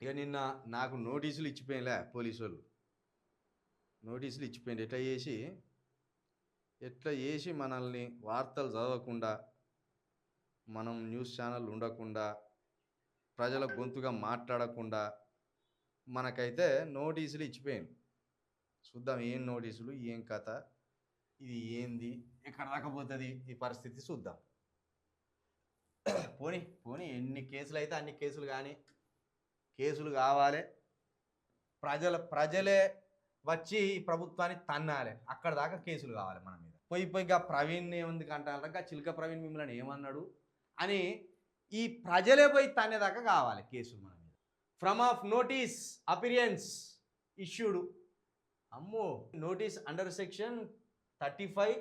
ఇక నిన్న నాకు నోటీసులు ఇచ్చిపోయినలే పోలీసు వాళ్ళు నోటీసులు ఇచ్చిపోయింది ఎట్లా చేసి? ఎట్లా చేసి మనల్ని వార్తలు చదవకుండా మనం న్యూస్ ఛానల్ ఉండకుండా ప్రజల గొంతుగా మాట్లాడకుండా మనకైతే నోటీసులు ఇచ్చిపోయింది చూద్దాం ఏం నోటీసులు ఏం కథ ఇది ఏంది ఎక్కడ రాకపోతుంది ఈ పరిస్థితి చూద్దాం. పోనీ పోనీ ఎన్ని కేసులు అయితే అన్ని కేసులు కానీ కేసులు కావాలి. ప్రజల ప్రజలే వచ్చి ఈ ప్రభుత్వాన్ని తన్నాలి. అక్కడ దాకా కేసులు కావాలి మన మీద. పోయి పోయి ఇక ప్రవీణ్ ఏముంది కంటారు ఇంకా చిలక ప్రవీణ్ మిమ్మల్ని ఏమన్నాడు అని ఈ ప్రజలే పోయి తన్నేదాకా కావాలి కేసులు మన మీద. From of notice appearance issued అమ్మో notice under section thirty five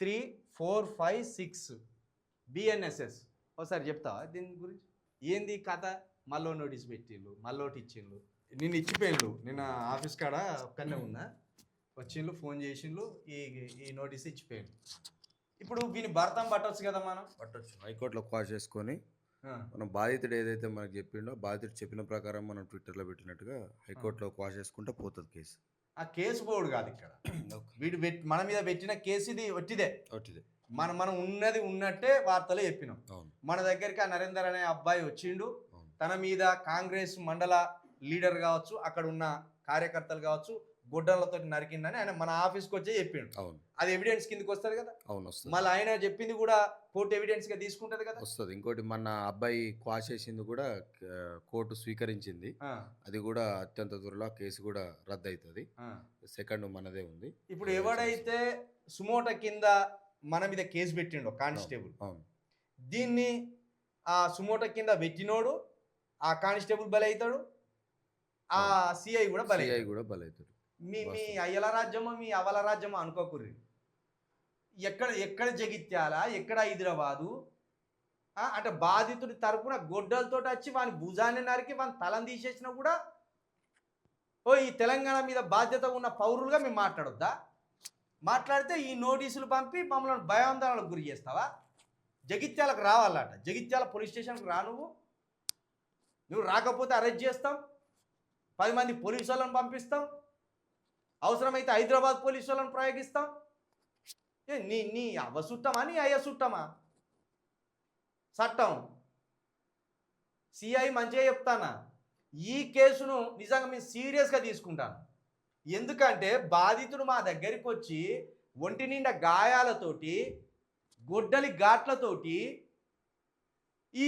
three four five six BNSS ఒకసారి చెప్తావా దీని గురించి? ఏంది కథ? మళ్ళీ నోటీస్ పెట్టిండ్రు మళ్ళీ ఇచ్చిండ్రు నిన్ను ఇచ్చిపోయిండ్రు నిన్న ఆఫీస్ కాడ ఒక్కనే ఉన్నా. వచ్చిండ్రు ఫోన్ చేసిండ్రు ఈ ఈ నోటీస్ ఇచ్చిపోయిండు. ఇప్పుడు వీని భర్తం పట్టొచ్చు కదా మనం? పట్టొచ్చు. హైకోర్టులో క్వాష్ చేసుకొని మనం బాధితుడు ఏదైతే మనకు చెప్పిండో బాధితుడు చెప్పిన ప్రకారం మనం ట్విట్టర్లో పెట్టినట్టుగా హైకోర్టులో క్వాష్ చేసుకుంటే పోతుంది కేసు. ఆ కేసు పోడు కాదు ఇక్కడ. వీడు పెట్టి మన మీద పెట్టిన కేసు ఇది ఒట్టిదే. ఒకటిదే మనం మనం ఉన్నది ఉన్నట్టే వార్తలు చెప్పినాం. అవును. మన దగ్గరికి ఆ నరేందర్ అనే అబ్బాయి వచ్చిండు. తన మీద కాంగ్రెస్ మండల లీడర్ కావచ్చు అక్కడ ఉన్న కార్యకర్తలు కావచ్చు గుడ్డలతో నరికిండని ఆయన మన ఆఫీస్కి వచ్చే చెప్పిండు. అవును. అది ఎవిడెన్స్ కిందకి వస్తుంది కదా? అవును వస్తుంది. మళ్ళీ ఆయన చెప్పింది కూడా కోర్టు ఎవిడెన్స్గా తీసుకుంటది కదా? వస్తుంది. ఇంకోటి మన అబ్బాయి క్వాష్ చేసింది కూడా కోర్టు స్వీకరించింది. అది కూడా అత్యంత త్వరలో కేసు కూడా రద్దు అవుతుంది. సెకండ్ మనదే ఉంది. ఇప్పుడు ఎవడైతే సుమోట కింద మన మీద కేసు పెట్టిండో కానిస్టేబుల్. అవును. దీన్ని ఆ సుమోట కింద పెట్టినోడు ఆ కానిస్టేబుల్ బలి అవుతాడు ఆ సిఐ కూడా బలి సిఐ. కూడా బలవుతాడు మీ మీ. అయ్యల రాజ్యమో మీ అవల రాజ్యమో అనుకోకుర్రి. ఎక్కడ ఎక్కడ జగిత్యాల ఎక్కడ హైదరాబాదు? అంటే బాధితుడి తరపున గొడ్డలతో వచ్చి వాని భుజాన్ని నరికి వాని తలం తీసేసినా కూడా ఓ ఈ తెలంగాణ మీద బాధ్యత ఉన్న పౌరులుగా మేము మాట్లాడొద్దా? మాట్లాడితే ఈ నోటీసులు పంపి మమ్మల్ని భయాందోళనకు గురి చేస్తావా? జగిత్యాలకు రావాలట. జగిత్యాల పోలీస్ స్టేషన్కి రా నువ్వు. నువ్వు రాకపోతే అరెస్ట్ చేస్తాం. పది మంది పోలీసు వాళ్ళని పంపిస్తాం. అవసరమైతే హైదరాబాద్ పోలీసు వాళ్ళని ప్రయోగిస్తాం. ఏ నీ నీ అవ్వ సుట్టమా నీ అయ్య సుట్టమా? చట్టం. సిఐ మంచిగా చెప్తానా? ఈ కేసును నిజంగా మేము సీరియస్గా తీసుకుంటాను. ఎందుకంటే బాధితుడు మా దగ్గరికి వచ్చి ఒంటి నిండా గాయాలతోటి గొడ్డలి ఘాట్లతోటి ఈ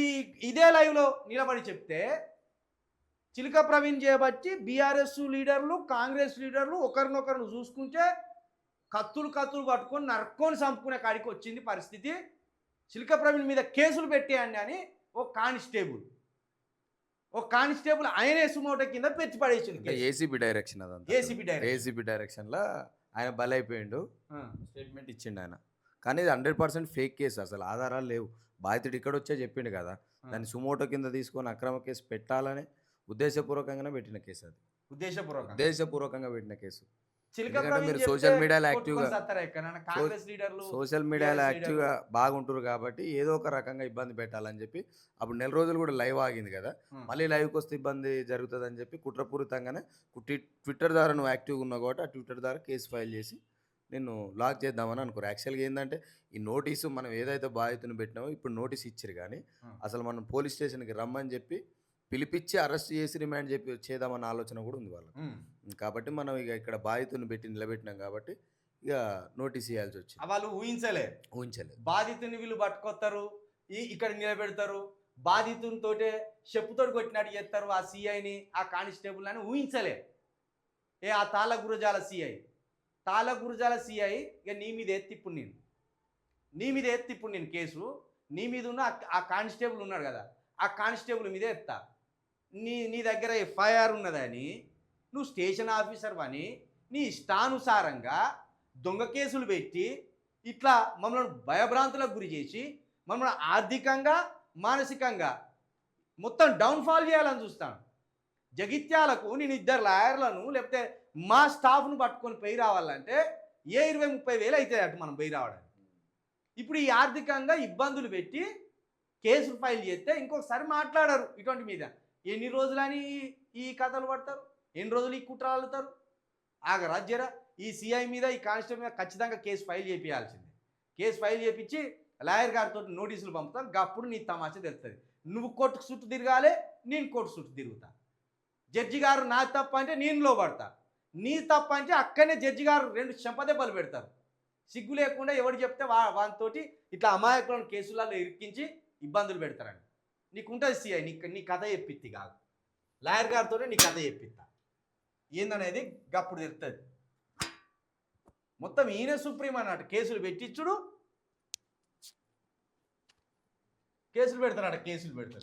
ఇదే లైవ్లో నిలబడి చెప్తే చిలుక ప్రవీణ్ చేయబట్టి బీఆర్ఎస్ లీడర్లు కాంగ్రెస్ లీడర్లు ఒకరినొకరిని చూసుకుంటే కత్తులు కత్తులు పట్టుకొని నరుక్కొని చంపుకునే కాడికి వచ్చింది పరిస్థితి. చిలుక ప్రవీణ్ మీద కేసులు పెట్టేయండి అని ఓ కానిస్టేబుల్ ఓ కానిస్టేబుల్ ఆయనే సుమోట కింద పెట్టి పడేసింది ఏసీబీ డైరెక్షన్ అదంతా. ACB direction. ఏసీబీ డైరెక్షన్లో ఆయన బలైపోయిండు. స్టేట్మెంట్ ఇచ్చిండు ఆయన. కానీ ఇది హండ్రెడ్ పర్సెంట్ ఫేక్ కేసు. అసలు ఆధారాలు లేవు. బాధితుడు ఇక్కడ వచ్చే చెప్పిండు కదా. దాన్ని సుమోటో కింద తీసుకొని అక్రమ కేసు పెట్టాలని ఉద్దేశపూర్వకంగానే పెట్టిన కేసు అది. ఉద్దేశపూర్వకంగా? ఉద్దేశపూర్వకంగా పెట్టిన కేసు. మీరు చెప్తే social media లో active కొట్టుకొని గా- సత్తారా ఎక్కడైనా? కాంగ్రెస్ లీడర్లు సోషల్ మీడియాలో యాక్టివ్గా బాగుంటారు కాబట్టి ఏదో ఒక రకంగా ఇబ్బంది పెట్టాలని చెప్పి అప్పుడు నెల రోజులు కూడా లైవ్ ఆగింది కదా. మళ్ళీ లైవ్కి వస్తే ఇబ్బంది జరుగుతుందని చెప్పి కుట్రపూరితంగానే ట్విట్టర్ ద్వారా నువ్వు యాక్టివ్గా ఉన్నావు కాబట్టి ఆ ట్విట్టర్ ద్వారా కేసు ఫైల్ చేసి నిన్ను లాక్ చేద్దామని అనుకోరు. యాక్చువల్గా ఏంటంటే ఈ నోటీసు మనం ఏదైతే బాధితుని పెట్టినామో ఇప్పుడు నోటీస్ ఇచ్చారు కానీ. అసలు మనం పోలీస్ స్టేషన్కి రమ్మని చెప్పి పిలిపించి అరెస్ట్ చేసి రిమాండ్ చెప్పి చేద్దామన్న ఆలోచన కూడా ఉంది వాళ్ళకి. కాబట్టి మనం ఇక ఇక్కడ బాధితుని పెట్టి నిలబెట్టినాం కాబట్టి ఇక నోటీస్ ఇవ్వాల్సి వచ్చింది. వాళ్ళు ఊహించలే. ఊహించలేదు. బాధితుని వీళ్ళు పట్టుకొస్తారు ఈ ఇక్కడ నిలబెడతారు బాధితునితోటే చెప్పుతోటి కొట్టినట్టు చేస్తారు ఆ సిఐని ఆ కానిస్టేబుల్ అని ఊహించలే. ఏ ఆ తాళ్ళ గురజాల సిఐ. తాళ గురుజాల సిఐ ఇక నీ మీద ఎత్తి ఇప్పుడు నేను. నీ మీద ఎత్తి ఇప్పుడు నేను కేసు. నీ మీద ఉన్న ఆ- ఆ కానిస్టేబుల్ ఉన్నాడు కదా ఆ కానిస్టేబుల్ మీద ఎత్తా. నీ నీ దగ్గర ఎఫ్ఐఆర్ ఉన్నదని నువ్వు స్టేషన్ ఆఫీసర్ అని నీ ఇష్టానుసారంగా దొంగ కేసులు పెట్టి ఇట్లా మమ్మల్ని భయభ్రాంతులకు గురి చేసి మమ్మల్ని ఆర్థికంగా మానసికంగా మొత్తం డౌన్ఫాల్ చేయాలని చూస్తాను. జగిత్యాలకు నేను ఇద్దరు లాయర్లను లేకపోతే మా స్టాఫ్ను పట్టుకొని పోయి రావాలంటే ఏ ఇరవై ముప్పై వేలు అవుతాయి అటు మనం పోయి రావడానికి. ఇప్పుడు ఈ ఆర్థికంగా ఇబ్బందులు పెట్టి కేసులు ఫైల్ చేస్తే ఇంకొకసారి మాట్లాడరు ఇటువంటి మీద. ఎన్ని రోజులని ఈ- ఈ కథలు పడతారు? ఎన్ని రోజులు ఈ కుట్ర అల్లుతారు? ఆగరా జరా? ఈ సిఐ మీద ఈ కానిస్టేబుల్ మీద ఖచ్చితంగా కేసు ఫైల్ చేయించాల్సిందే కేసు ఫైల్ చేయించి లాయర్ గారితో నోటీసులు పంపుతాం. అప్పుడు నీ తమాషా తెలుస్తుంది నువ్వు కోర్టుకు చుట్టూ తిరగాలి నేను కోర్టు చుట్టూ తిరుగుతా. జడ్జి గారు నా తప్ప అంటే నేను లోబడతా నీ తప్ప అంటే అక్కడనే జడ్జి గారు రెండు చెంపదెబ్బలు పెడతారు. సిగ్గు లేకుండా ఎవడు చెప్తే వా వానితోటి ఇట్లా అమాయకులను కేసులలో ఇరికించి ఇబ్బందులు పెడతారండి నీకు ఉంటుంది సిఐ నీ నీ కథ చెప్పిద్ది కాదు. లాయర్ గారితో నీ కథ చెప్పిస్తా ఏందనేది గప్పుడు తెలుస్తుంది మొత్తం ఈయన సుప్రీం అన్నట్టు కేసులు పెట్టించుడు కేసులు పెడతాడు కేసులు పెడతారు.